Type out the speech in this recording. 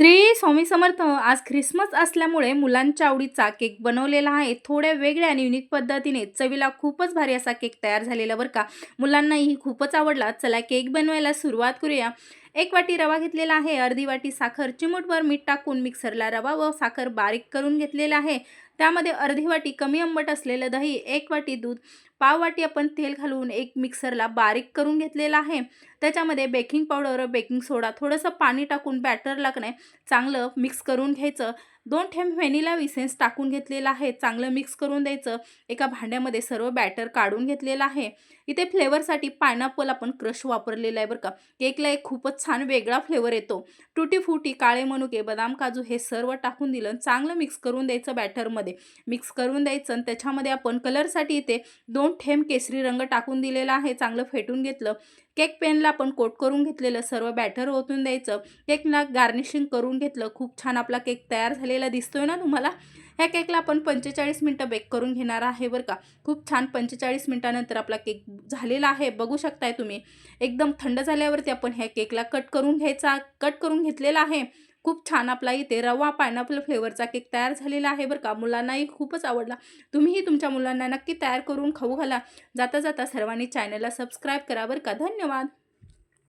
श्री स्वामी समर्थ आज ख्रिसमस असल्यामुळे मुलांच्या आवडीचा केक बनवलेला आहे. थोड्या वेगळ्या आणि युनिक पद्धतीने चवीला खूपच भारी असा केक तयार झालेला बरं का. मुलांनाही खूपच आवडला. चला केक बनवायला सुरुवात करूया. एक वाटी रवा घेतलेला आहे. अर्धी वाटी साखर चिमूटभर मीठ टाकून मिक्सरला रवा व साखर बारीक करून घेतलेला आहे. त्यामध्ये अर्धी वाटी कमी आंबट असलेलं दही एक वाटी दूध पाववाटी आपण तेल घालून एक मिक्सरला बारीक करून घेतलेला आहे. त्याच्यामध्ये बेकिंग पावडर बेकिंग सोडा थोडंसं पाणी टाकून बॅटर लागणे चांगलं मिक्स करून घ्यायचं. दोन थेंब व्हॅनिला विसेन्स टाकून घेतलेला आहे. चांगलं मिक्स करून द्यायचं. एका भांड्यामध्ये सर्व बॅटर काढून घेतलेलं आहे. इथे फ्लेवरसाठी पायनॅपल आपण क्रश वापरलेला आहे बरं का. केकला एक खूपच छान वेगळा फ्लेवर येतो. टुटी फुटी काळे मनुके बदाम काजू हे सर्व टाकून दिलं चांगलं मिक्स करून द्यायचं बॅटरमध्ये मिक्स करून द्यायचं आणि त्याच्यामध्ये आपण कलरसाठी इथे दोन थेंब केसरी रंग टाकून दिलेला आहे चांगलं फेटून घेतलं. केक पेनला आपण कोट करून घेतलेलं सर्व बॅटर ओतून द्यायचं. केकला गार्निशिंग करून घेतलं खूप छान आपला केक तयार झालेला दिसतोय ना तुम्हाला? ह्या केकला आपण पंचेचाळीस मिनटं बेक करून घेणार आहे बरं का? खूप छान पंचेचाळीस मिनटानंतर आपला केक झालेला आहे बघू शकताय तुम्ही. एकदम थंड झाल्यावरती आपण ह्या केकला कट करून घ्यायचा कट करून घेतलेला आहे. खूप छान आपला इथे रवा पायनॅपल फ्लेवरचा केक तयार झालेला आहे बरं का. मुलांनाही खूपच आवडला. तुम्हीही तुमच्या मुलांना नक्की तयार करून खाऊ घाला. जाता जाता सर्वांनी चॅनलला सबस्क्राईब करा बरं का. धन्यवाद.